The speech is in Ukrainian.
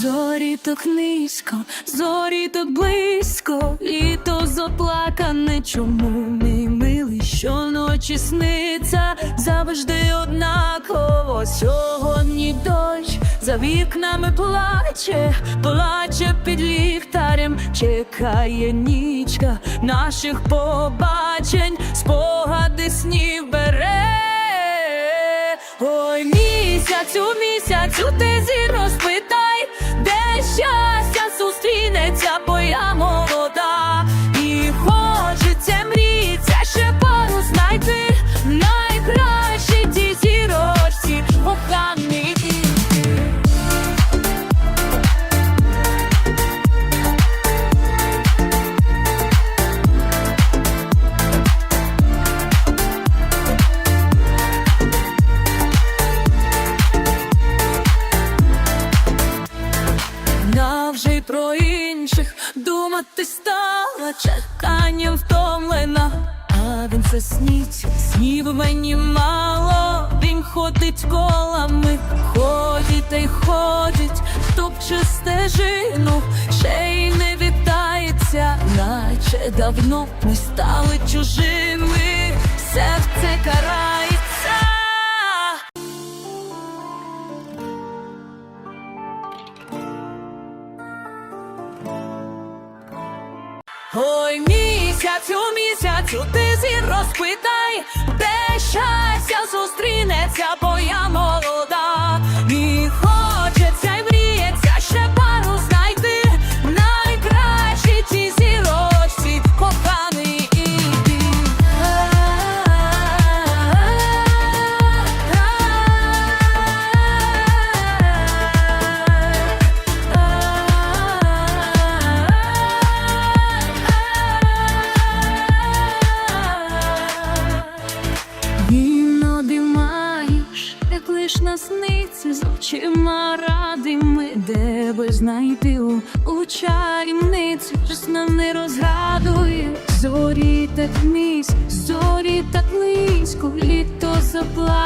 Зорі так низько, зорі так близько, літо заплакане, чому мій милий щоночі сниться, завжди однаково. Сьогодні дощ за вікнами плаче, плаче під ліхтарем, чекає нічка наших побачень, спогади снів бере. Ой, місяцю, місяцю, ти де щастя зустрінеться, бо я На вже й про інших думати стала чеканням втомлена, а він все снить, снів мені мало, він ходить колами, ходить та й ходить, топче стежину, ще й не вітається, наче давно ми стали чужими, серце карається. Ой, місяцю, місяцю, ти зір розпитай, де щастя зустрінеться, лиш насниці з очима радими, де би знайти у, у чарівниці, Чесно не розгадує зорі так місь, зорі так близько, літо заплакало.